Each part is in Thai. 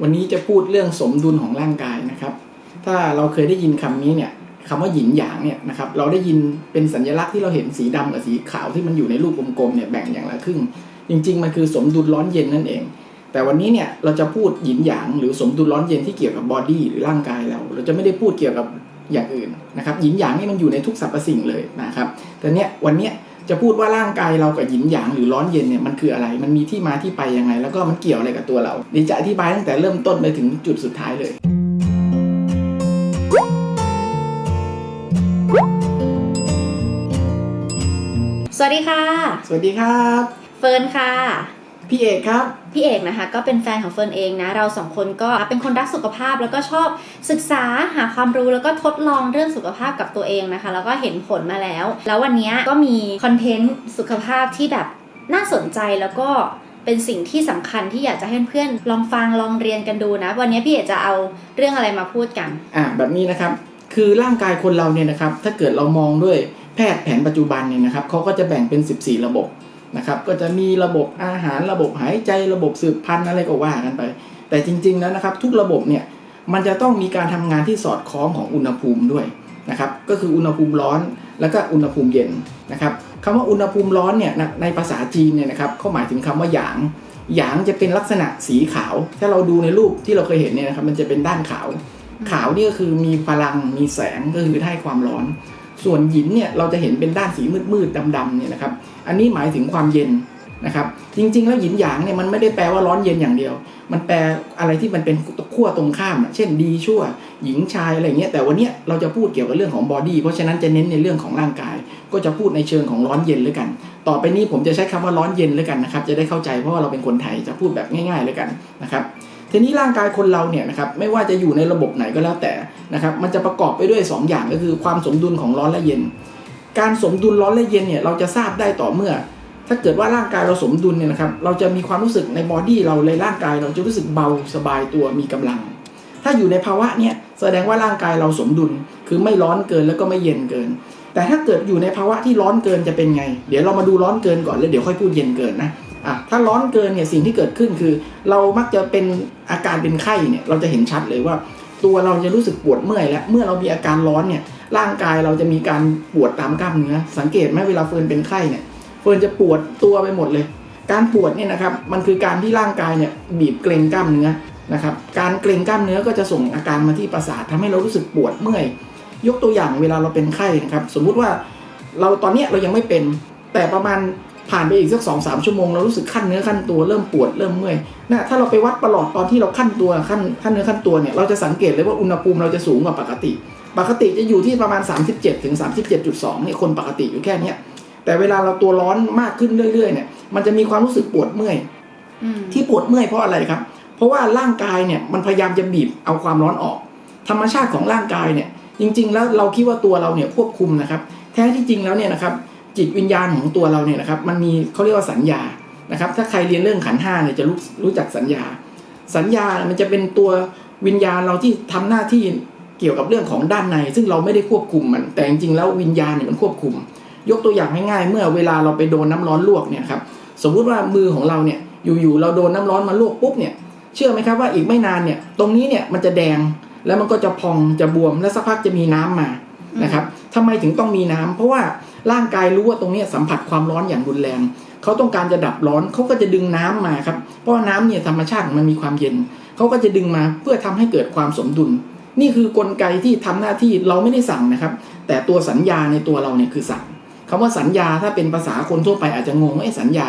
วันนี้จะพูดเรื่องสมดุลของร่างกายนะครับ ถ้าเราเคยได้ยินคำนี้เนี่ยคำว่าหยินหยางเนี่ยนะครับ เราได้ยินเป็นสัญลักษณ์ที่เราเห็นสีดำกับสีขาวที่มันอยู่ในรูปกลมๆเนี่ยแบ่งอย่างละครึ่ง จริง ๆ มันคือสมดุลร้อนเย็นนั่นเอง แต่วันนี้เนี่ยเราจะพูดหยินหยางหรือสมดุลร้อนเย็นที่เกี่ยวกับบอดี้หรือร่างกายเรา เราจะไม่ได้พูดเกี่ยวกับอย่างอื่นนะครับหยินหยางนี่มันอยู่ในทุกสรรพสิ่งเลยนะครับ แต่เนี่ยวันเนี้ย จะพูดว่าร่างกายเรากับหยินหยางหรือร้อนเย็นเนี่ยมันคืออะไร มันมีที่มาที่ไปยังไง แล้วก็มันเกี่ยวอะไรกับตัวเราเดี๋ยวจะอธิบายตั้งแต่เริ่มต้นไปถึงจุดสุดท้ายเลย สวัสดีค่ะ สวัสดีครับ เฟิร์นค่ะ พี่เอกครับ พี่เอกนะคะก็เป็นแฟนของเฟิร์นเองนะ เราสองคนก็เป็นคนรักสุขภาพแล้วก็ชอบศึกษาหาความรู้แล้วก็ทดลองเรื่องสุขภาพกับตัวเองนะคะ แล้วก็เห็นผลมาแล้ว แล้ววันนี้ก็มีคอนเทนต์สุขภาพที่แบบน่าสนใจแล้วก็เป็นสิ่งที่สำคัญที่อยากจะให้เพื่อนๆลองฟังลองเรียนกันดูนะ วันนี้พี่เอกจะเอาเรื่องอะไรมาพูดกัน อ่าแบบนี้นะครับ คือร่างกายคนเราเนี่ยนะครับ ถ้าเกิดเรามองด้วยแพทย์แผนปัจจุบันเนี่ยนะครับเขาก็จะแบ่งเป็น 14 ระบบ นะครับ ก็จะมีระบบอาหารระบบหายใจระบบสืบพันธุ์อะไรก็ว่ากันไป แต่จริงๆแล้วนะครับ ทุกระบบเนี่ยมันจะต้องมีการทำงานที่สอดคล้องของอุณหภูมิด้วยนะครับ ก็คืออุณหภูมิร้อนแล้วก็อุณหภูมิเย็นนะครับคำว่าอุณหภูมิร้อนเนี่ยในภาษาจีนเนี่ยนะครับเขาหมายถึงคำว่าหยางหยางจะเป็นลักษณะสีขาว ถ้าเราดูในรูปที่เราเคยเห็นเนี่ยนะครับ มันจะเป็นด้านขาว ขาวนี่ก็คือมีพลังมีแสงก็คือให้ความร้อน ส่วนหยินเนี่ยเราจะเห็นเป็นด้านสีมืดๆดำๆเนี่ยนะครับ อันนี้หมายถึงความเย็นนะครับ จริง ๆ แล้วหยินหยางเนี่ยมันไม่ได้แปลว่าร้อนเย็นอย่างเดียว มันแปลอะไรที่มันเป็นขั้วตรงข้าม เช่นดีชั่ว หญิงชายอะไรเงี้ย แต่วันเนี้ยเราจะพูดเกี่ยวกับเรื่องของบอดี้ เพราะฉะนั้นจะเน้นในเรื่องของร่างกาย ก็จะพูดในเชิงของร้อนเย็นเลยกัน ต่อไปนี้ผมจะใช้คำว่าร้อนเย็นเลยกันนะครับ จะได้เข้าใจเพราะว่าเราเป็นคนไทยจะพูดแบบง่ายๆเลยกันนะครับ ทีนี้ร่างกายคนเราเนี่ยนะครับไม่ว่าจะอยู่ในระบบไหนก็แล้วแต่ นะครับมันจะประกอบไปด้วย 2 อย่างก็คือความสมดุลของร้อนและเย็น การสมดุลร้อนและเย็นเนี่ยเราจะทราบได้ต่อเมื่อ ถ้าเกิดว่าร่างกายเราสมดุลเนี่ยนะครับเราจะมีความรู้สึกในบอดี้เราในร่างกาย เราจะรู้สึกเบาสบายตัวมีกำลัง ถ้าอยู่ในภาวะเนี่ยแสดงว่าร่างกายเราสมดุลคือไม่ร้อนเกินแล้วก็ไม่เย็นเกิน แต่ถ้าเกิดอยู่ในภาวะที่ร้อนเกินจะเป็นไง เดี๋ยวเรามาดูร้อนเกินก่อนแล้วเดี๋ยวค่อยพูดเย็นเกินนะอะถ้าร้อนเกินเนี่ยสิ่งที่เกิดขึ้นคือ เรามักจะเป็นอาการเป็นไข้เนี่ยเราจะเห็นชัดเลยว่า ตัวเราจะรู้สึกปวดเมื่อยและเมื่อเรามีอาการร้อนเนี่ยร่างกายเราจะมีการปวดตามกล้ามเนื้อ สังเกตไหมเวลาเฟิร์นเป็นไข้เนี่ยเฟิร์นจะปวดตัวไปหมดเลย การปวดเนี่ยนะครับมันคือการที่ร่างกายเนี่ยบีบเกร็งกล้ามเนื้อนะครับการเกร็งกล้ามเนื้อก็จะส่งอาการมาที่ประสาททำให้เรารู้สึกปวดเมื่อยยกตัวอย่างเวลาเราเป็นไข้นะครับสมมุติว่าเราตอนนี้เรายังไม่เป็น แต่ประมาณ ผ่านไปอีกสักสองสามชั่วโมงเรารู้สึกขั้นเนื้อขั้นตัวเริ่มปวดเริ่มเมื่อยนะถ้าเราไปวัดประหลอดตอนที่เราขั้นตัวขั้นขั้นเนื้อขั้นตัวเนี่ยเราจะสังเกตเลยว่าอุณหภูมิเราจะสูงกว่าปกติ ปกติจะอยู่ที่ประมาณ 37ถึง37.2เนี่ยคนปกติอยู่แค่เนี้ยแต่เวลาเราตัวร้อนมากขึ้นเรื่อยๆเนี่ยมันจะมีความรู้สึกปวดเมื่อยอืมที่ปวดเมื่อยเพราะอะไรครับ เพราะว่าร่างกายเนี่ยมันพยายามจะบีบเอาความร้อนออก ธรรมชาติของร่างกายเนี่ยจริง ๆ แล้วเราคิดว่าตัวเราเนี่ยควบคุมนะครับ แท้ที่จริงแล้วเนี่ยนะครับ จิตวิญญาณของตัวเราเนี่ยนะครับ มันมีเขาเรียกว่าสัญญานะครับ ถ้าใครเรียนเรื่องขันห้าเนี่ยจะรู้รู้จักสัญญา สัญญามันจะเป็นตัววิญญาณเราที่ทำหน้าที่เกี่ยวกับเรื่องของด้านใน ซึ่งเราไม่ได้ควบคุมมัน แต่จริงๆแล้ววิญญาณเนี่ยมันควบคุม ยกตัวอย่างง่ายๆ เมื่อเวลาเราไปโดนน้ำร้อนลวกเนี่ยครับสมมุติว่ามือของเราเนี่ยอยู่ๆเราโดนน้ำร้อนมาลวกปุ๊บเนี่ยเชื่อไหมครับว่าอีกไม่นานเนี่ยตรงนี้เนี่ยมันจะแดงแล้วมันก็จะพองจะบวมแล้วสักพักจะมีน้ำมา นะครับทำไมถึงต้องมีน้ำเพราะว่าร่างกายรู้ว่าตรงนี้สัมผัสความร้อนอย่างรุนแรงเขาต้องการจะดับร้อนเขาก็จะดึงน้ำมาครับ เพราะน้ำเนี่ยธรรมชาติมันมีความเย็นเขาก็จะดึงมาเพื่อทำให้เกิดความสมดุล นี่คือกลไกที่ทำหน้าที่เราไม่ได้สั่งนะครับ แต่ตัวสัญญาในตัวเราเนี่ยคือสั่งคำว่าสัญญาถ้าเป็นภาษาคนทั่วไปอาจจะงงว่าเอ๊ะสัญญา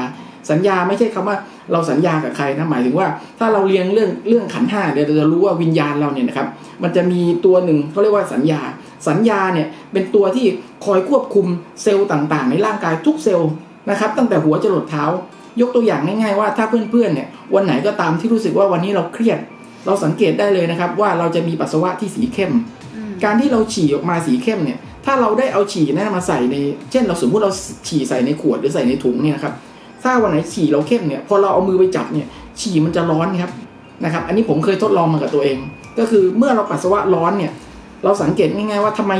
สัญญาไม่ใช่คำว่าเราสัญญากับใครนะหมายถึงว่า ถ้าเราเรียนเรื่องเรื่องขันห้าเดี๋ยวเราจะรู้ว่าวิญญาณเราเนี่ยนะครับ มันจะมีตัวหนึ่งเขาเรียกว่าสัญญา สัญญาเนี่ยเป็นตัวที่คอยควบคุมเซลล์ต่างๆ ในร่างกายทุกเซลล์นะครับตั้งแต่หัวจรดเท้า ยกตัวอย่างง่ายๆว่าถ้าเพื่อนๆเนี่ยวันไหนก็ตามที่รู้สึกว่าวันนี้เราเครียด เราสังเกตได้เลยนะครับว่าเราจะมีปัสสาวะที่สีเข้มอืมการที่เราฉี่ออกมาสีเข้มเนี่ยถ้าเราได้เอาฉี่นั้นมาใส่ใน เช่น เราสมมุติเราฉี่ใส่ในขวดหรือใส่ในถุงเนี่ยนะครับถ้าวันไหนฉี่เราเข้มเนี่ยพอเราเอามือไปจับเนี่ยฉี่มันจะร้อนครับนะครับ อันนี้ผมเคยทดลองมากับตัวเอง ก็คือเมื่อเราปัสสาวะร้อนเนี่ย เราสังเกตง่ายๆว่าทำไม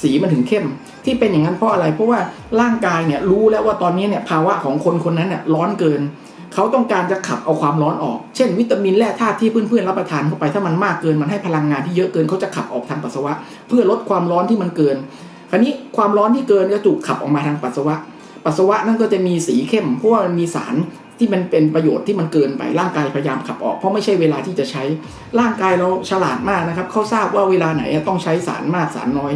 สีมันถึงเข้ม ที่เป็นอย่างนั้นเพราะอะไร เพราะว่าร่างกายเนี่ยรู้แล้วว่าตอนนี้เนี่ยภาวะของคนคนนั้นเนี่ยร้อนเกิน เขาต้องการจะขับเอาความร้อนออก เช่น วิตามินแร่ธาตุที่เพื่อนๆรับประทานเข้าไปถ้ามันมากเกินมันให้พลังงานที่เยอะเกินเขาจะขับออกทางปัสสาวะ เพื่อลดความร้อนที่มันเกิน คราวนี้ความร้อนที่เกินก็ถูกขับออกมาทางปัสสาวะปัสสาวะนั่นก็จะมีสีเข้มเพราะว่ามันมีสาร ที่มันเป็นประโยชน์ที่มันเกินไปร่างกายพยายามขับออกเพราะไม่ใช่เวลาที่จะใช้ร่างกายเราฉลาดมากนะครับเขาทราบว่าเวลาไหนต้องใช้สารมากสารน้อย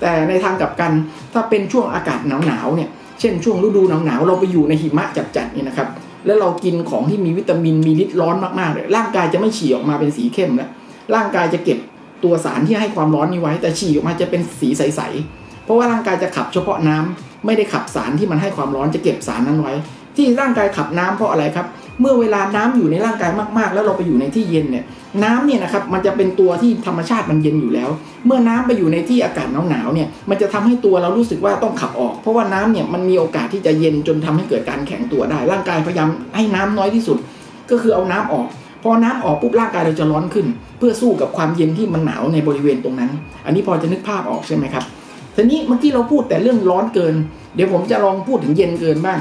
แต่ในทางกลับกันถ้าเป็นช่วงอากาศหนาวๆเนี่ยเช่นช่วงฤดูหนาวๆเราไปอยู่ในหิมะจัดๆเนี่ยนะครับแล้วเรากินของที่มีวิตามินมีฤทธิ์ร้อนมากๆเลยร่างกายจะไม่ฉี่ออกมาเป็นสีเข้มแล้วร่างกายจะเก็บตัวสารที่ให้ความร้อนนี้ไว้ แต่ฉี่ออกมาจะเป็นสีใสๆเพราะว่าร่างกายจะขับเฉพาะน้ำไม่ได้ขับสารที่มันให้ความร้อนจะเก็บสารนั้นไว้ ที่ร่างกายขับน้ำเพราะอะไรครับ เมื่อเวลาน้ำอยู่ในร่างกายมากๆ แล้วเราไปอยู่ในที่เย็นเนี่ยน้ำเนี่ยนะครับมันจะเป็นตัวที่ธรรมชาติมันเย็นอยู่แล้ว เมื่อน้ำไปอยู่ในที่อากาศหนาวๆเนี่ยมันจะทำให้ตัวเรารู้สึกว่าต้องขับออก เพราะว่าน้ำเนี่ยมันมีโอกาสที่จะเย็นจนทำให้เกิดการแข็งตัวได้ ร่างกายพยายามให้น้ำน้อยที่สุด ก็คือเอาน้ำออกพอน้ำออกปุ๊บร่างกายเราจะร้อนขึ้น เพื่อสู้กับความเย็นที่มันหนาวในบริเวณตรงนั้น อันนี้พอจะนึกภาพออกใช่ไหมครับทีนี้เมื่อกี้เราพูดแต่เรื่องร้อนเกิน เดี๋ยวผมจะลองพูดถึงเย็นเกินบ้าง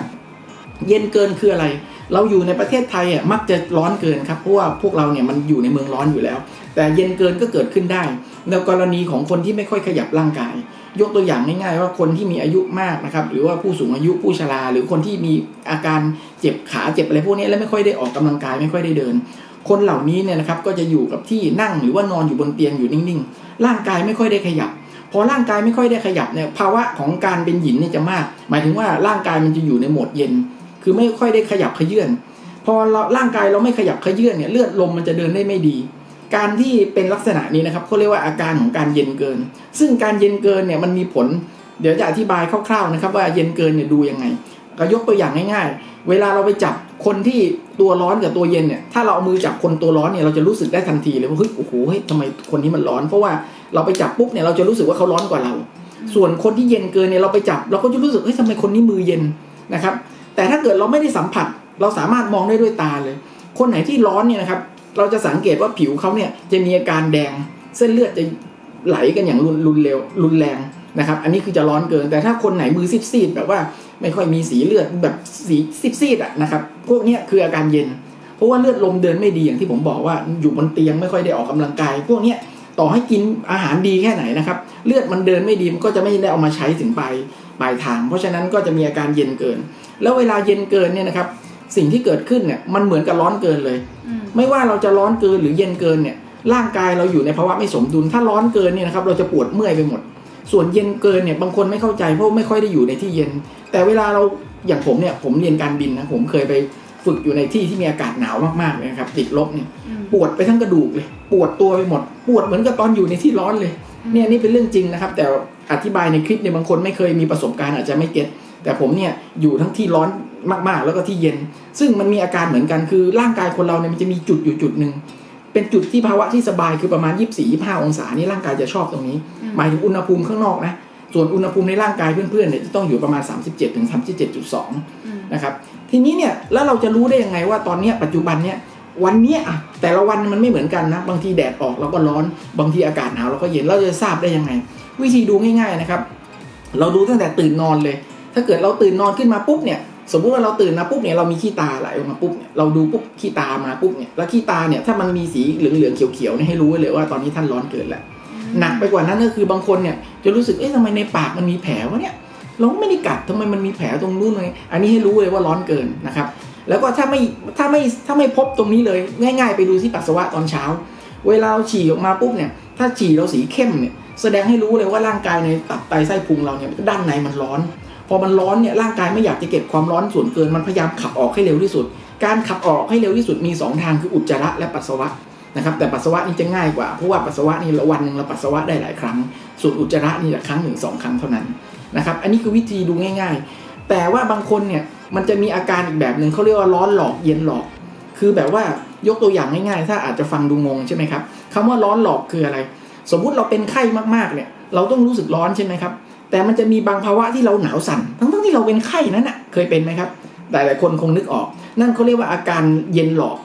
เย็นเกินคืออะไร เราอยู่ในประเทศไทยอะมักจะร้อนเกินครับเพราะว่าพวกเราเนี่ยมันอยู่ในเมืองร้อนอยู่แล้ว แต่เย็นเกินก็เกิดขึ้นได้ ในกรณีของคนที่ไม่ค่อยขยับร่างกาย ยกตัวอย่างง่ายๆว่าคนที่มีอายุมากนะครับหรือว่าผู้สูงอายุผู้ชราหรือคนที่มีอาการเจ็บขาเจ็บอะไรพวกนี้แล้วไม่ค่อยได้ออกกำลังกายไม่ค่อยได้เดิน คนเหล่านี้เนี่ยนะครับก็จะอยู่กับที่นั่งหรือว่านอนอยู่บนเตียงอยู่นิ่งๆ ร่างกายไม่ค่อยได้ขยับพอร่างกายไม่ค่อยได้ขยับเนี่ยภาวะของการเป็นหยินเนี่ยจะมาก หมายถึงว่าร่างกายมันจะอยู่ในโหมดเย็น คือไม่ค่อยได้ขยับขยื่นพอเราร่างกายเราไม่ขยับขยื่นเนี่ยเลือดลมมันจะเดินได้ไม่ดี การที่เป็นลักษณะนี้นะครับเขาเรียกว่าอาการของการเย็นเกิน ซึ่งการเย็นเกินเนี่ยมันมีผล เดี๋ยวจะอธิบายคร่าวๆนะครับว่าเย็นเกินเนี่ยดูยังไงก็ยกตัวอย่างง่ายๆ เวลาเราไปจับคนที่ตัวร้อนกับตัวเย็นเนี่ย ถ้าเราเอามือจับคนตัวร้อนเนี่ยเราจะรู้สึกได้ทันทีเลยว่าเฮ้ยโอ้โหเฮ้ยทำไมคนนี้มันร้อน เพราะว่าเราไปจับปุ๊บเนี่ยเราจะรู้สึกว่าเขาร้อนกว่าเรา ส่วนคนที่เย็นเกินเนี่ยเราไปจับ เราก็จะรู้สึกเฮ้ยทำไมคนนี้มือเย็นนะครับ แต่ถ้าเกิดเราไม่ได้สัมผัส เราสามารถมองได้ด้วยตาเลย คนไหนที่ร้อนเนี่ยนะครับ เราจะสังเกตว่าผิวเขาเนี่ยจะมีอาการแดง เส้นเลือดจะไหลกันอย่างรุนรุนเร็วรุนแรงนะครับ อันนี้คือจะร้อนเกิน แต่ถ้าคนไหนมือซีดๆแบบว่าไม่ค่อยมีสีเลือดแบบสีซีดๆอะนะครับ พวกนี้คืออาการเย็น เพราะว่าเลือดลมเดินไม่ดีอย่างที่ผมบอกว่าอยู่บนเตียงไม่ค่อยได้ออกกำลังกาย พวกนี้ต่อให้กินอาหารดีแค่ไหนนะครับ เลือดมันเดินไม่ดีมันก็จะไม่ได้เอามาใช้ถึงปลายปลายทาง เพราะฉะนั้นก็จะมีอาการเย็นเกิน แล้วเวลาเย็นเกินเนี่ยนะครับ สิ่งที่เกิดขึ้นเนี่ยมันเหมือนกับร้อนเกินเลยอืมไม่ว่าเราจะร้อนเกินหรือเย็นเกินเนี่ยร่างกายเราอยู่ในภาวะไม่สมดุล ถ้าร้อนเกินเนี่ยนะครับเราจะปวดเมื่อยไปหมด ส่วนเย็นเกินเนี่ยบางคนไม่เข้าใจเพราะไม่ค่อยได้อยู่ในที่เย็น แต่เวลาเราอย่างผมเนี่ยผมเรียนการบินนะผมเคยไปฝึกอยู่ในที่ที่มีอากาศหนาวมากๆเลยนะครับติดลบเนี่ยอืมปวดไปทั้งกระดูกเลย ปวดตัวไปหมด ปวดเหมือนกับตอนอยู่ในที่ร้อนเลยเนี่ยนี่เป็นเรื่องจริงนะครับ แต่อธิบายในคลิปเนี่ยบางคนไม่เคยมีประสบการณ์อาจจะไม่เก็ต แต่ผมเนี่ยอยู่ทั้งที่ร้อนมากๆ แล้วก็ที่เย็น ซึ่งมันมีอาการเหมือนกันคือร่างกายคนเราเนี่ยมันจะมีจุดอยู่จุดหนึ่งเป็นจุดที่ภาวะที่สบายคือประมาณ 24-25 องศานี่ร่างกายจะชอบตรงนี้อืมหมายถึงอุณหภูมิข้างนอกนะส่วนอุณหภูมิในร่างกายเพื่อนๆเนี่ยจะต้องอยู่ประมาณ 37ถึง37.2อืมนะครับทีนี้เนี่ยแล้วเราจะรู้ได้ยังไงว่าตอนเนี้ยปัจจุบันเนี่ยวันเนี้ยอะแต่ละวันมันไม่เหมือนกันนะบางทีแดดออกเราก็ร้อนบางทีอากาศหนาวเราก็เย็นเราจะทราบได้ยังไง วิธีดูง่ายๆนะครับ เราดูตั้งแต่ตื่นนอนเลย ถ้าเกิดเราตื่นนอนขึ้นมาปุ๊บเนี่ยสมมุติว่าเราตื่นมาปุ๊บเนี่ยเรามีขี้ตาไหลออกมาปุ๊บเนี่ยเราดูปุ๊บขี้ตามาปุ๊บเนี่ยแล้วขี้ตาเนี่ยถ้ามันมีสีเหลืองๆเขียวๆเนี่ยให้รู้เลยว่าตอนนี้ท่านร้อนเกินแล้วหนักไปกว่านั้นก็คือบางคนเนี่ยจะรู้สึกเอ๊ะทำไมในปากมันมีแผลวะเนี่ยเราไม่ได้กัดทำไมมันมีแผลตรงนู้นเลยอันนี้ให้รู้เลยว่าร้อนเกินนะครับ แล้วก็ถ้าไม่ถ้าไม่ถ้าไม่พบตรงนี้เลยง่าย ๆ ไปดูที่ปัสสาวะตอนเช้า เวลาเราฉี่ออกมาปุ๊บเนี่ยถ้าฉี่เราสีเข้มเนี่ยแสดงให้รู้เลยว่าร่างกายในตับไตไส้พุงเราเนี่ยด้านในมันร้อน พอมันร้อนเนี่ยร่างกายไม่อยากจะเก็บความร้อนส่วนเกินมันพยายามขับออกให้เร็วที่สุด การขับออกให้เร็วที่สุดมีสองทางคืออุจจาระและปัสสาวะนะครับแต่ปัสสาวะนี่จะง่ายกว่าเพราะว่าปัสสาวะนี่ละวันหนึ่งเราปัสสาวะได้หลายครั้ง ส่วนอุจจาระนี่แหละครั้งหนึ่งสองครั้งเท่านั้นนะครับอันนี้คือวิธีดูง่าย ๆ แต่ว่าบางคนเนี่ยมันจะมีอาการอีกแบบหนึ่งเขาเรียกว่าร้อนหลอกเย็นหลอก คือแบบว่ายกตัวอย่างง่ายๆ ถ้าอาจจะฟังดูงงใช่ไหมครับคำว่าร้อนหลอกคืออะไร สมมุติเราเป็นไข้มากๆเนี่ยเราต้องรู้สึกร้อนใช่ไหมครับ แต่มันจะมีบางภาวะที่เราหนาวสั่น ทั้งๆที่เราเป็นไข้นั้นอะเคยเป็นไหมครับหลายๆคนคงนึกออก นั่นเขาเรียกว่าอาการเย็นหลอก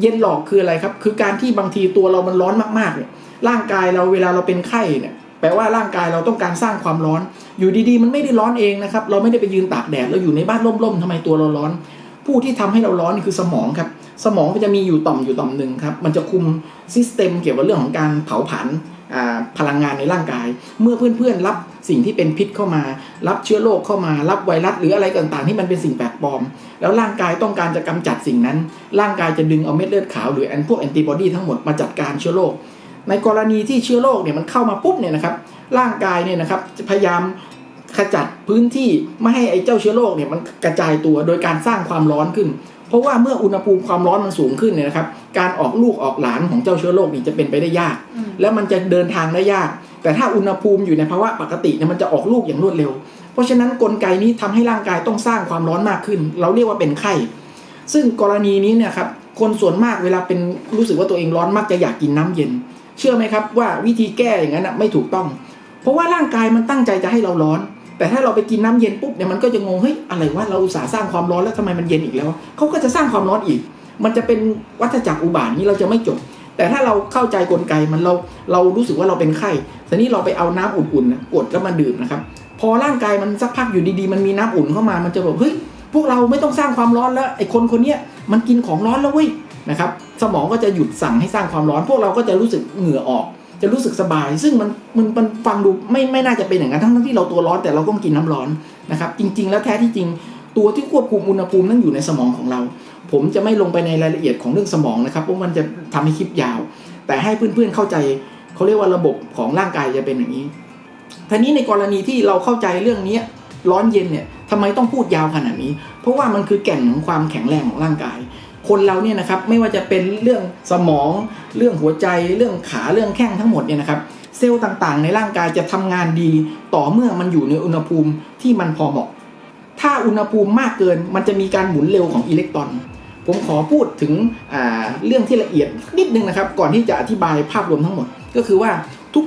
เย็นหลอกคืออะไรครับ คือการที่บางทีตัวเรามันร้อนมากๆเนี่ยร่างกายเราเวลาเราเป็นไข้เนี่ยแปลว่าร่างกายเราต้องการสร้างความร้อน อยู่ดีๆ มันไม่ได้ร้อนเองนะครับ เราไม่ได้ไปยืนตากแดดเราอยู่ในบ้านร่มๆทำไมตัวเราร้อน ผู้ที่ทำให้เราร้อนนี่คือสมองครับ สมองมันจะมีอยู่ต่อมอยู่ต่อมหนึ่งครับ มันจะคุมซิสเต็มเกี่ยวกับเรื่องของการเผาผลาญ พลังงานในร่างกาย เมื่อเพื่อนๆรับสิ่งที่เป็นพิษเข้ามา รับเชื้อโรคเข้ามา รับไวรัสหรืออะไรต่างๆ ที่มันเป็นสิ่งแปลกปลอม แล้วร่างกายต้องการจะกำจัดสิ่งนั้น ร่างกายจะดึงเอาเม็ดเลือดขาวหรือแอนพวกแอนติบอดีทั้งหมดมาจัดการเชื้อโรคในกรณีที่เชื้อโรคเนี่ยมันเข้ามาปุ๊บเนี่ยนะครับร่างกายเนี่ยนะครับจะพยายามขจัดพื้นที่ไม่ให้ไอ้เจ้าเชื้อโรคเนี่ยมันกระจายตัวโดยการสร้างความร้อนขึ้น เพราะว่าเมื่ออุณหภูมิความร้อนมันสูงขึ้นเนี่ยนะครับ การออกลูกออกหลานของเจ้าเชื้อโรคนี่จะเป็นไปได้ยากอืมแล้วมันจะเดินทางได้ยาก แต่ถ้าอุณหภูมิอยู่ในภาวะปกติเนี่ยมันจะออกลูกอย่างรวดเร็ว เพราะฉะนั้นกลไกนี้ทำให้ร่างกายต้องสร้างความร้อนมากขึ้น เราเรียกว่าเป็นไข้ ซึ่งกรณีนี้เนี่ยครับคนส่วนมากเวลาเป็นรู้สึกว่าตัวเองร้อนมักจะอยากกินน้ำเย็น เชื่อไหมครับว่าวิธีแก้อย่างนั้นนะไม่ถูกต้อง เพราะว่าร่างกายมันตั้งใจจะให้เราร้อน แต่ถ้าเราไปกินน้ำเย็นปุ๊บเนี่ยมันก็จะงงเฮ้ยอะไรวะเราอุตส่าห์สร้างความร้อนแล้วทำไมมันเย็นอีกแล้วเขาก็จะสร้างความร้อนอีก มันจะเป็นวัฏจักรอุบาทนี้เราจะไม่จบ แต่ถ้าเราเข้าใจกลไกมันเราเรารู้สึกว่าเราเป็นไข้ทีนี้เราไปเอาน้ำอุ่นๆกดแล้วมาดื่มนะครับพอร่างกายมันสักพักอยู่ดีๆ มันมีน้ำอุ่นเข้ามามันจะแบบเฮ้ยพวกเราไม่ต้องสร้างความร้อนแล้วไอ้คนคนนี้มันกินของร้อนแล้วเว้ยนะครับสมองก็จะหยุดสั่งให้สร้างความร้อน พวกเราก็จะรู้สึกเหงื่อออก จะรู้สึกสบาย ซึ่งมันมันมันฟังดูไม่ไม่น่าจะเป็นอย่างนั้นทั้งที่เราตัวร้อนแต่เราก็กินน้ำร้อนนะครับจริง ๆ แล้วแท้ที่จริงตัวที่ควบคุมอุณหภูมินั้นอยู่ในสมองของเรา ผมจะไม่ลงไปในรายละเอียดของเรื่องสมองนะครับเพราะมันจะทำให้คลิปยาว แต่ให้เพื่อนๆเข้าใจเขาเรียกว่าระบบของร่างกายจะเป็นอย่างนี้ทีนี้ในกรณีที่เราเข้าใจเรื่องนี้ร้อนเย็นเนี่ยทำไมต้องพูดยาวขนาดนี้ เพราะว่ามันคือแก่นของความแข็งแรงของร่างกาย คนเราเนี่ยนะครับไม่ว่าจะเป็นเรื่องสมอง เรื่องหัวใจ เรื่องขาเรื่องแข้งทั้งหมดเนี่ยนะครับเซลล์ต่างๆ ในร่างกายจะทำงานดี ต่อเมื่อมันอยู่ในอุณหภูมิที่มันพอเหมาะ ถ้าอุณหภูมิมากเกิน มันจะมีการหมุนเร็วของอิเล็กตรอน ผมขอพูดถึงเรื่องที่ละเอียดนิดนึงนะครับ ก่อนที่จะอธิบายภาพรวมทั้งหมด ก็คือว่า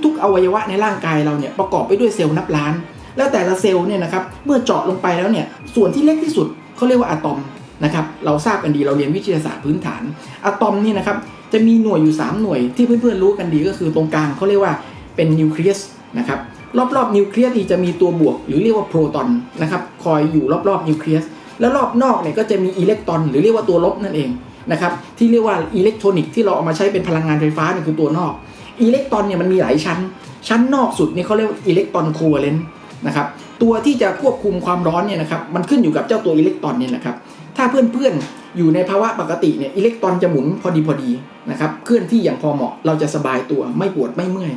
ทุกๆ อวัยวะในร่างกายเราเนี่ยประกอบไปด้วยเซลล์นับล้าน แล้วแต่ละเซลล์เนี่ยนะครับเมื่อเจาะลงไปแล้วเนี่ยส่วนที่เล็กที่สุดเขาเรียกว่าอะตอม นะครับเราทราบกันดีเราเรียนวิทยาศาสตร์พื้นฐานอะตอมนี่นะครับจะมีหน่วยอยู่ 3 หน่วยที่เพื่อนๆรู้กันดีก็คือตรงกลางเขาเรียกว่าเป็นนิวเคลียสนะครับรอบๆนิวเคลียสจะมีตัวบวก หรือเรียกว่าโปรตอนนะครับคอยอยู่รอบๆนิวเคลียสแล้วรอบนอกเนี่ยก็จะมีอิเล็กตรอน หรือเรียกว่าตัวลบนั่นเองนะครับที่เรียกว่าอิเล็กทรอนิกที่เราเอามาใช้เป็นพลังงานไฟฟ้าเนี่ยคือตัวนอกอิเล็กตรอนเนี่ยมันมีหลายชั้น ชั้นนอกสุดนี่เขาเรียกว่าอิเล็กตรอนโคเวเลนต์นะครับตัวที่จะควบคุมความร้อนเนี่ยนะครับมันขึ้นอยู่กับเจ้าตัวอิเล็กตรอนเนี่ยนะครับ ถ้าเพื่อนๆอยู่ในภาวะปกติเนี่ยอิเล็กตรอนจะหมุนพอดีพอดีนะครับเคลื่อนที่อย่างพอเหมาะเราจะสบายตัวไม่ปวดไม่เมื่อย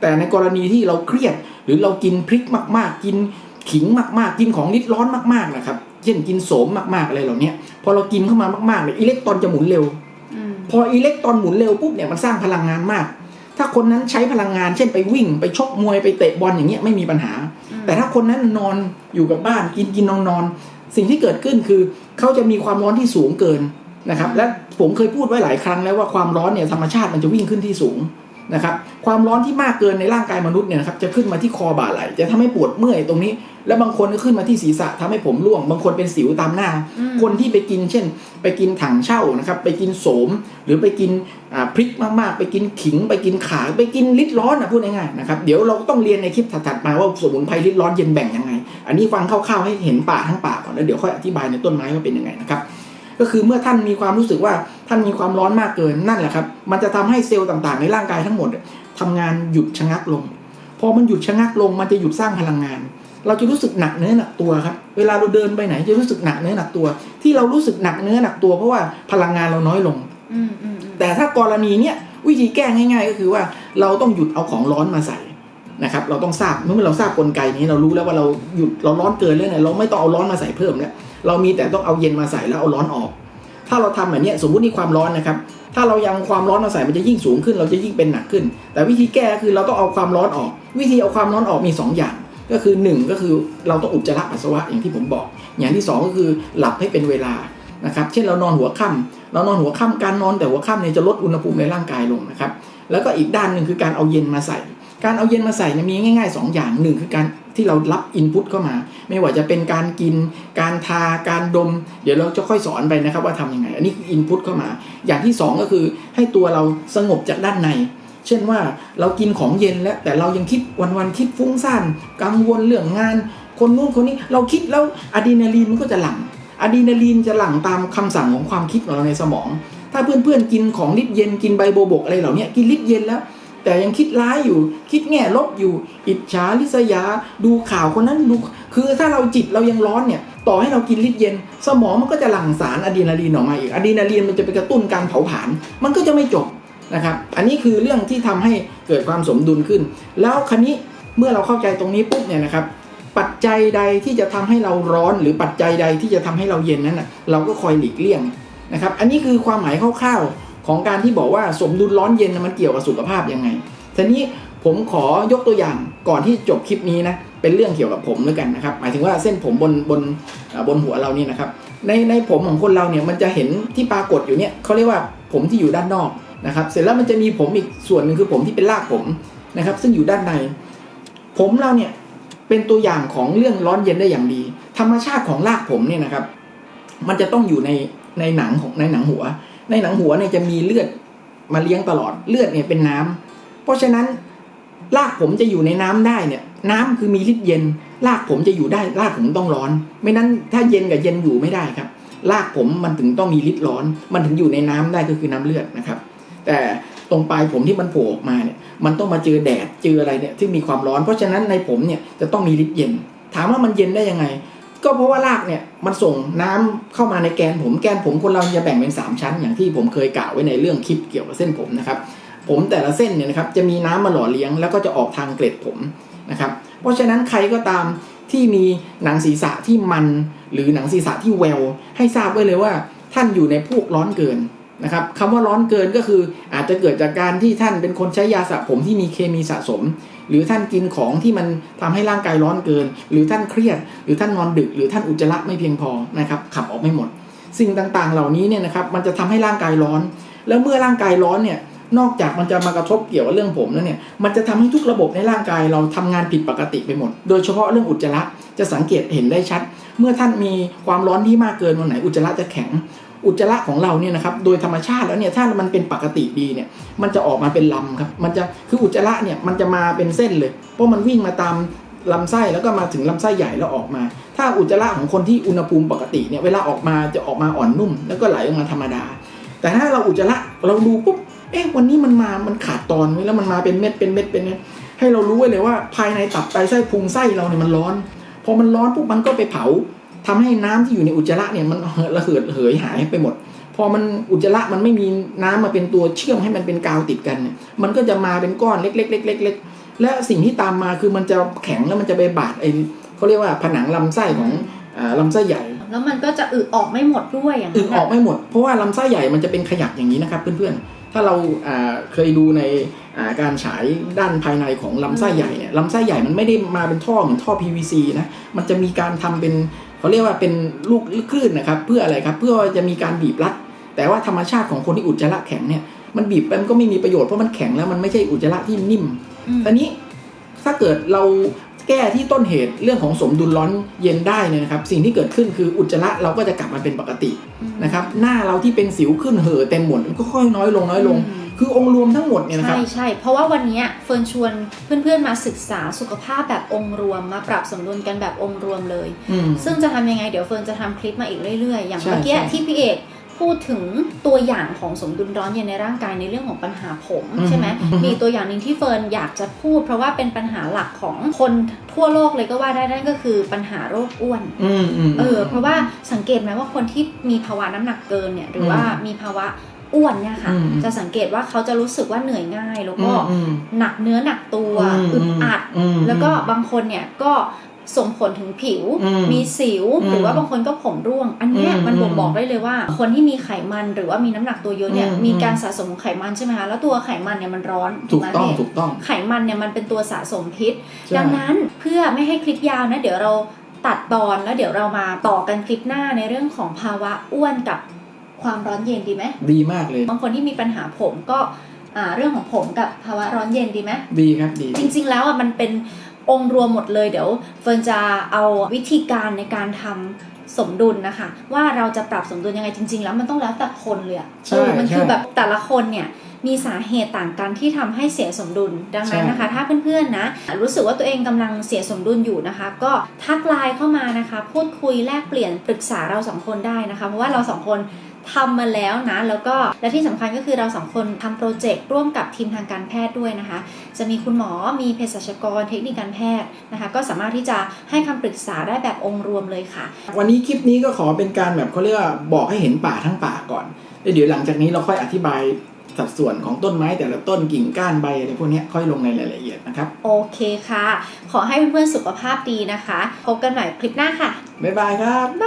แต่ในกรณีที่เราเครียดหรือเรากินพริกมาก ๆ กินขิงมากๆ กินของริดร้อนมากๆนะครับเช่นกินโสมมากๆอะไรเหล่านี้พอเรากินเข้ามามากๆเนี่ยอิเล็กตรอนจะหมุนเร็วอืมพออิเล็กตรอนหมุนเร็วปุ๊บเนี่ยมันสร้างพลังงานมาก ถ้าคนนั้นใช้พลังงานเช่นไปวิ่ง ไปชกมวยไปเตะบอลอย่างเงี้ยไม่มีปัญหา แต่ถ้าคนนั้นนอนอยู่กับบ้านกินกินนอนนอน สิ่งที่เกิดขึ้นคือเขาจะมีความร้อนที่สูงเกินนะครับ และผมเคยพูดไว้หลายครั้งแล้วว่าความร้อนเนี่ยธรรมชาติมันจะวิ่งขึ้นที่สูง นะครับความร้อนที่มากเกินในร่างกายมนุษย์เนี่ยนะครับจะขึ้นมาที่คอบ่าไหล่จะทำให้ปวดเมื่อยตรงนี้ แล้วบางคนก็ขึ้นมาที่ศีรษะทำให้ผมร่วง บางคนเป็นสิวตามหน้าอืมคนที่ไปกินเช่น ไปกินถังเช่านะครับไปกินโสม หรือไปกินอ่าพริกมากๆ ไปกินขิง ไปกินขาไปกินลิตรร้อนนะพูดง่ายๆนะครับเดี๋ยวเราต้องเรียนในคลิปถัดๆมาว่าสมุนไพรลิตรร้อนเย็นแบ่งยังไง อันนี้ฟังคร่าวๆให้เห็นป่าทั้งป่าก่อนแล้วเดี๋ยวค่อยอธิบายในต้นไม้ว่าเป็นยังไงนะครับก็คือเมื่อท่านมีความรู้สึกว่า ท่านมีความร้อนมากเกินนั่นแหละครับ มันจะทำให้เซลล์ต่างๆ ในร่างกายทั้งหมดทำงานหยุดชะงักลง พอมันหยุดชะงักลง มันจะหยุดสร้างพลังงาน เราจะรู้สึกหนักเนื้อหนักตัวครับ เวลาเราเดินไปไหนจะรู้สึกหนักเนื้อหนักตัว ที่เรารู้สึกหนักเนื้อหนักตัว เพราะว่าพลังงานเราน้อยลงอืมอืมอืมแต่ถ้ากรณีเนี้ยวิธีแก้ง่าย ๆ ก็คือว่าเราต้องหยุดเอาของร้อนมาใส่นะครับ เราต้องทราบเมื่อเราทราบกลไกนี้เรารู้แล้วว่าเราหยุดเราร้อนเกินแล้วเนี่ยเราไม่ต้องเอาร้อนมาใส่เพิ่มแล้วเรามีแต่ต้องเอาเย็นมาใส่แล้วเอาร้อนออก ถ้าเราทำแบบนี้สมมตินี่ความร้อนนะครับ ถ้าเรายังความร้อนมาใส่มันจะยิ่งสูงขึ้น เราจะยิ่งเป็นหนักขึ้น แต่วิธีแก้คือเราต้องเอาความร้อนออก วิธีเอาความร้อนออกมีสองอย่าง ก็คือหนึ่งก็คือเราต้องอุจจาระปัสสาวะอย่างที่ผมบอก อย่างที่สองก็คือหลับให้เป็นเวลานะครับ เช่นเรานอนหัวค่ำเรานอนหัวค่ำการนอนแต่หัวค่ำเนี่ยจะลดอุณหภูมิในร่างกายลงนะครับ แล้วก็อีกด้านหนึ่งคือการเอาเย็นมาใส่ การเอาเย็นมาใส่เนี่ยมีง่าย ๆ 2 อย่างหนึ่งคือการ ที่เรารับอินพุตเข้ามา ไม่ว่าจะเป็นการกิน การทา การดม เดี๋ยวเราจะค่อยสอนไปนะครับว่าทำยังไง อันนี้คืออินพุตเข้ามา อย่างที่ 2 ก็คือให้ตัวเราสงบจากด้านใน เช่นว่าเรากินของเย็นแล้วแต่เรายังคิดวันๆคิดฟุ้งซ่านกังวลเรื่องงาน คนนู้นคนนี้เราคิดแล้วอะดรีนาลีนมันก็จะหลั่งอะดรีนาลีนจะหลั่งตามคำสั่งของความคิดของเราในสมอง ถ้าเพื่อนๆกินของลิตรเย็นกินใบโบบกอะไรเหล่านี้กินลิตรเย็นแล้ว แต่ยังคิดร้ายอยู่ คิดแง่ลบอยู่ อิจฉาริษยา ดูข่าวคนนั้นดู คือถ้าเราจิตเรายังร้อนเนี่ย ต่อให้เรากินลิตเย็น สมองมันก็จะหลั่งสารอะดรีนาลีนออกมาอีกอะดรีนาลีนมันจะไปกระตุ้นการเผาผลาญ มันก็จะไม่จบนะครับ อันนี้คือเรื่องที่ทำให้เกิดความสมดุลขึ้น แล้วคันนี้เมื่อเราเข้าใจตรงนี้ปุ๊บเนี่ยนะครับ ปัจจัยใดที่จะทำให้เราร้อน หรือปัจจัยใดที่จะทำให้เราเย็นนั้นนะเราก็คอยหลีกเลี่ยงนะครับ อันนี้คือความหมายคร่าวๆ ของการที่บอกว่าสมดุลร้อนเย็นมันเกี่ยวกับสุขภาพยังไงทีนี้ผมขอยกตัวอย่างก่อนที่จบคลิปนี้นะเป็นเรื่องเกี่ยวกับผมแล้วกันนะครับ หมายถึงว่าเส้นผมบนบนบนหัวเรานี่นะครับ ในในผมของคนเราเนี่ยมันจะเห็นที่ปรากฏอยู่เนี่ยเขาเรียกว่าผมที่อยู่ด้านนอกนะครับ เสร็จแล้วมันจะมีผมอีกส่วนหนึ่งคือผมที่เป็นรากผมนะครับ ซึ่งอยู่ด้านใน ผมเราเนี่ยเป็นตัวอย่างของเรื่องร้อนเย็นได้อย่างดี ธรรมชาติของรากผมเนี่ยนะครับ มันจะต้องอยู่ในในหนังของในหนังหัว ในหนังหัวเนี่ยจะมีเลือดมาเลี้ยงตลอดเลือดเนี่ยเป็นน้ำเพราะฉะนั้นรากผมจะอยู่ในน้ำได้เนี่ย น้ำคือมีฤทธิ์เย็นรากผมจะอยู่ได้รากผมต้องร้อน ไม่นั้นถ้าเย็นกับเย็นอยู่ไม่ได้ครับรากผมมันถึงต้องมีฤทธิ์ร้อน มันถึงอยู่ในน้ำได้ก็คือน้ำเลือดนะครับ แต่ตรงปลายผมที่มันโผล่ออกมาเนี่ย มันต้องมาเจอแดดเจออะไรเนี่ยที่มีความร้อน เพราะฉะนั้นในผมเนี่ยจะต้องมีฤทธิ์เย็น ถามว่ามันเย็นได้ยังไง ก็เพราะว่ารากเนี่ยมันส่งน้ำเข้ามาในแกนผมแกนผมคนเราจะแบ่งเป็น 3 ชั้น อย่างที่ผมเคยกล่าวไว้ในเรื่องคลิปเกี่ยวกับเส้นผมนะครับ ผมแต่ละเส้นเนี่ยนะครับจะมีน้ำมาหล่อเลี้ยงแล้วก็จะออกทางเกล็ดผมนะครับเพราะฉะนั้นใครก็ตามที่มีหนังศีรษะที่มัน หรือหนังศีรษะที่แวว ให้ทราบไว้เลยว่า ท่านอยู่ในพวกร้อนเกินนะครับคำว่าร้อนเกินก็คืออาจจะเกิดจากการที่ท่านเป็นคนใช้ยาสระผมที่มีเคมีสะสม หรือท่านกินของที่มันทำให้ร่างกายร้อนเกิน หรือท่านเครียด หรือท่านนอนดึก หรือท่านอุจจาระไม่เพียงพอนะครับขับออกไม่หมด สิ่งต่างๆ เหล่านี้เนี่ยนะครับมันจะทำให้ร่างกายร้อน แล้วเมื่อร่างกายร้อนเนี่ยนอกจากมันจะมากระทบเกี่ยวกับเรื่องผมแล้วเนี่ย มันจะทำให้ทุกระบบในร่างกายเราทำงานผิดปกติไปหมด โดยเฉพาะเรื่องอุจจาระจะสังเกตเห็นได้ชัด เมื่อท่านมีความร้อนที่มากเกินวันไหนอุจจาระจะแข็ง อุจจาระของเราเนี่ยนะครับโดยธรรมชาติแล้วเนี่ยถ้ามันเป็นปกติดีเนี่ยมันจะออกมาเป็นลำครับมันจะคืออุจจาระเนี่ยมันจะมาเป็นเส้นเลย เพราะมันวิ่งมาตามลำไส้แล้วก็มาถึงลำไส้ใหญ่แล้วออกมา ถ้าอุจจาระของคนที่อุณหภูมิปกติเนี่ยเวลาออกมาจะออกมาอ่อนนุ่ม แล้วก็ไหลออกมาธรรมดา แต่ถ้าเราอุจจาระเราดูปุ๊บเอ๊ะวันนี้มันมา มันขาดตอนไว้แล้วมันมาเป็นเม็ดเป็นเม็ดเป็นเม็ดให้เรารู้ไว้เลยว่าภายในตับไตไส้พุงไส้เราเนี่ยมันร้อน พอมันร้อนปุ๊บมันก็ไปเผา ทำให้น้ำที่อยู่ในอุจจาระเนี่ยมันระเหิดเหยหายไปหมด พอมันอุจจาระมันไม่มีน้ำมาเป็นตัวเชื่อมให้มันเป็นกาวติดกันเนี่ยมันก็จะมาเป็นก้อนเล็กๆๆๆๆและสิ่งที่ตามมาคือมันจะแข็งแล้วมันจะไปบาดไอเขาเรียกว่าผนังลำไส้ของอ่าลำไส้ใหญ่ แล้วมันก็จะอึออกไม่หมดด้วยอย่างอึนั้นออกไม่หมด เพราะว่าลำไส้ใหญ่มันจะเป็นขยักอย่างนี้นะครับเพื่อนๆ ถ้าเราอ่าเคยดูในอ่าการฉายด้านภายในของลำไส้ใหญ่เนี่ยลำไส้ใหญ่มันไม่ได้มาเป็นท่อเหมือนท่อ PVC นะ มันจะมีการทำเป็น เขาเรียกว่าเป็นลูกคลื่นนะครับ เพื่ออะไรครับ เพื่อจะมีการบีบรัด แต่ว่าธรรมชาติของคนที่อุจจาระแข็งเนี่ย มันบีบไปมันก็ไม่มีประโยชน์เพราะมันแข็งแล้วมันไม่ใช่อุจจาระที่นิ่มอืมตอนนี้ถ้าเกิดเราแก้ที่ต้นเหตุเรื่องของสมดุลร้อนเย็นได้เนี่ยนะครับ สิ่งที่เกิดขึ้นคืออุจจาระเราก็จะกลับมาเป็นปกตินะครับ หน้าเราที่เป็นสิวขึ้นเห่อะเต็มหมดมันก็ค่อยน้อยลงน้อยลงอืม คือองค์รวมทั้งหมดเนี่ยนะครับ ใช่ใช่เพราะว่าวันเนี้ยเฟิร์นชวนเพื่อนๆมาศึกษาสุขภาพแบบองค์รวมมาปรับสมดุลกันแบบองค์รวมเลยอืมซึ่งจะทำยังไงเดี๋ยวเฟิร์นจะทำคลิปมาอีกเรื่อยๆ อย่างใช่เมื่อกี้ใช่ที่พี่เอกพูดถึงตัวอย่างของสมดุลร้อนเย็นในร่างกายในเรื่องของปัญหาผมอืมใช่ไหมอืมมีตัวอย่างหนึ่งที่เฟิร์นอยากจะพูด เพราะว่าเป็นปัญหาหลักของคนทั่วโลกเลยก็ว่าได้นั่นก็คือปัญหาโรคอ้วนอืมอืมเออเพราะว่าสังเกตไหมว่าคนที่มีภาวะน้ำหนักเกินเนี่ยหรือว่ามีภาวะ อ้วนเนี่ยค่ะอืมจะสังเกตว่าเขาจะรู้สึกว่าเหนื่อยง่าย แล้วก็อืมหนักเนื้อหนักตัวอืมอึดอัดอืมแล้วก็บางคนเนี่ยก็ส่งผลถึงผิวอืมมีสิวอืมหรือว่าบางคนก็ผมร่วง อันเนี้ยอืมมันบ่งบอกได้เลยว่า คนที่มีไขมันหรือว่ามีน้ำหนักตัวเยอะเนี่ยอืมมีการสะสมของไขมันใช่ไหมคะ แล้วตัวไขมันเนี่ยมันร้อน ถูกไหมต้องพี่ถูกต้อง ไขมันเนี่ยมันเป็นตัวสะสมพิษใช่ดังนั้นเพื่อไม่ให้คลิปยาวนะ เดี๋ยวเราตัดตอนแล้วเดี๋ยวเรามาต่อกันคลิปหน้าในเรื่องของภาวะอ้วนกับ ความร้อนเย็นดีไหมดีมากเลยบางคนที่มีปัญหาผมก็อ่าเรื่องของผมกับภาวะร้อนเย็นดีไหมดีครับดี จริง ๆ แล้วอะมันเป็นองค์รวมหมดเลยเดี๋ยวเฟิร์นจะเอาวิธีการในการทำสมดุลนะคะ ว่าเราจะปรับสมดุลยังไงจริง ๆ แล้วมันต้องแล้วแต่คนเลยอะใช่เออมันคือใช่แบบแต่ละคนเนี่ยมีสาเหตุต่างกันที่ทำให้เสียสมดุลดังนั้นใช่นะคะ ถ้าเพื่อนๆนะ รู้สึกว่าตัวเองกำลังเสียสมดุลอยู่นะคะ ก็ทักไลน์เข้ามานะคะ พูดคุยแลกเปลี่ยนปรึกษาเราสองคนได้นะคะ เพราะว่าเราสองคน ทำมาแล้วนะ แล้วก็และที่สำคัญก็คือเราสองคนทำโปรเจกต์ร่วมกับทีมทางการแพทย์ด้วยนะคะ จะมีคุณหมอมีเภสัชกรเทคนิคการแพทย์นะคะ ก็สามารถที่จะให้คำปรึกษาได้แบบองค์รวมเลยค่ะ วันนี้คลิปนี้ก็ขอเป็นการแบบเขาเรียกว่าบอกให้เห็นป่าทั้งป่าก่อนแล้วเดี๋ยวหลังจากนี้เราค่อยอธิบายสัดส่วนของต้นไม้แต่ละต้นกิ่งก้านใบอะไรพวกเนี้ยค่อยลงในรายละเอียดนะครับ โอเคค่ะ ขอให้เพื่อนๆสุขภาพดีนะคะ พบกันใหม่คลิปหน้าค่ะ บ๊ายบายครับ บ